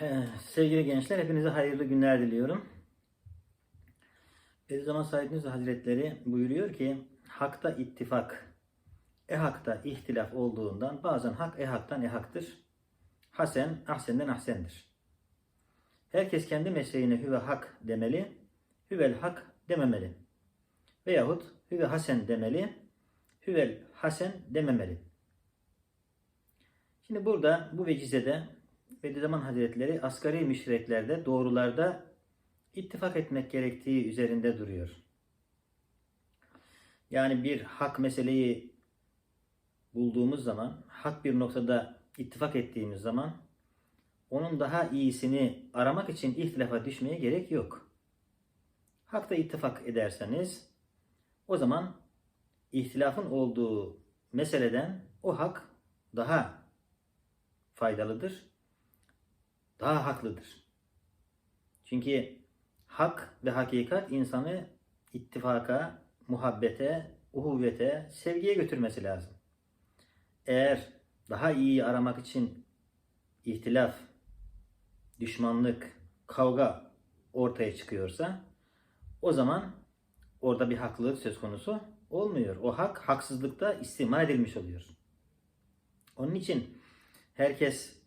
Eh, Sevgili gençler, hepinize hayırlı günler diliyorum. Bediüzzaman Said Nursi Hazretleri buyuruyor ki, hakta ittifak, ehakta ihtilaf olduğundan bazen hak ehaktan ehaktır. Hasen, ahsenden ahsendir. Herkes kendi mesleğine hüve hak demeli, hüvel hak dememeli. Veyahut hüve hasen demeli, hüvel hasen dememeli. Şimdi burada bu vecizede Bediüzzaman Hazretleri asgari müşriklerde doğrularda ittifak etmek gerektiği üzerinde duruyor. Yani bir hak meseleyi bulduğumuz zaman, hak bir noktada ittifak ettiğimiz zaman onun daha iyisini aramak için ihtilafa düşmeye gerek yok. Hakta ittifak ederseniz o zaman ihtilafın olduğu meseleden o hak daha faydalıdır, daha haklıdır. Çünkü hak ve hakikat insanı ittifaka, muhabbete, uhuvvete, sevgiye götürmesi lazım. Eğer daha iyiyi aramak için ihtilaf, düşmanlık, kavga ortaya çıkıyorsa o zaman orada bir haklılık söz konusu olmuyor. O hak haksızlıkta istima edilmiş oluyor. Onun için herkes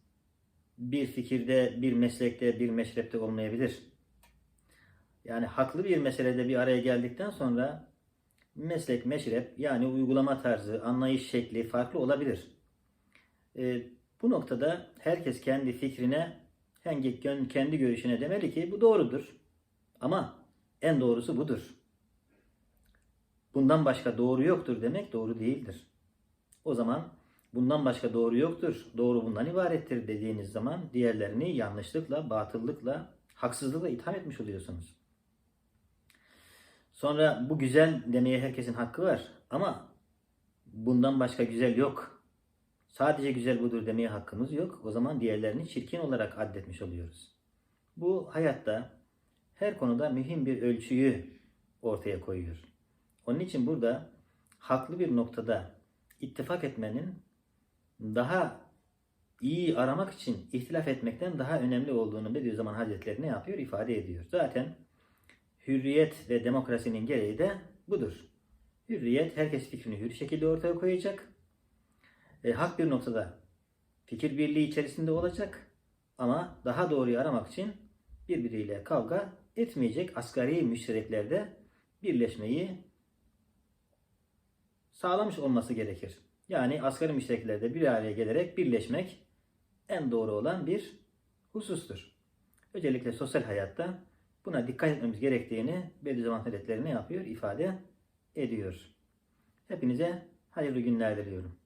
bir fikirde, bir meslekte, bir meşrepte olmayabilir. Yani haklı bir meselede bir araya geldikten sonra meslek, meşrep yani uygulama tarzı, anlayış şekli farklı olabilir. Ee, bu noktada herkes kendi fikrine, kendi görüşüne demeli ki bu doğrudur. Ama en doğrusu budur. Bundan başka doğru yoktur demek doğru değildir. O zaman bundan başka doğru yoktur, doğru bundan ibarettir dediğiniz zaman diğerlerini yanlışlıkla, batıllıkla, haksızlıkla itham etmiş oluyorsunuz. Sonra bu güzel demeye herkesin hakkı var ama bundan başka güzel yok. Sadece güzel budur demeye hakkımız yok. O zaman diğerlerini çirkin olarak addetmiş oluyoruz. Bu hayatta her konuda mühim bir ölçüyü ortaya koyuyor. Onun için burada haklı bir noktada ittifak etmenin daha iyi aramak için ihtilaf etmekten daha önemli olduğunu Bediüzzaman Hazretleri ne yapıyor? ifade ediyor. Zaten hürriyet ve demokrasinin gereği de budur. Hürriyet herkes fikrini hür şekilde ortaya koyacak. E, hak bir noktada fikir birliği içerisinde olacak ama daha doğruyu aramak için birbiriyle kavga etmeyecek asgari müştereklerde birleşmeyi sağlamış olması gerekir. Yani asgari müştereklerde bir araya gelerek birleşmek en doğru olan bir husustur. Özellikle sosyal hayatta buna dikkat etmemiz gerektiğini Bediüzzaman Hazretleri ne yapıyor? ifade ediyor. Hepinize hayırlı günler diliyorum.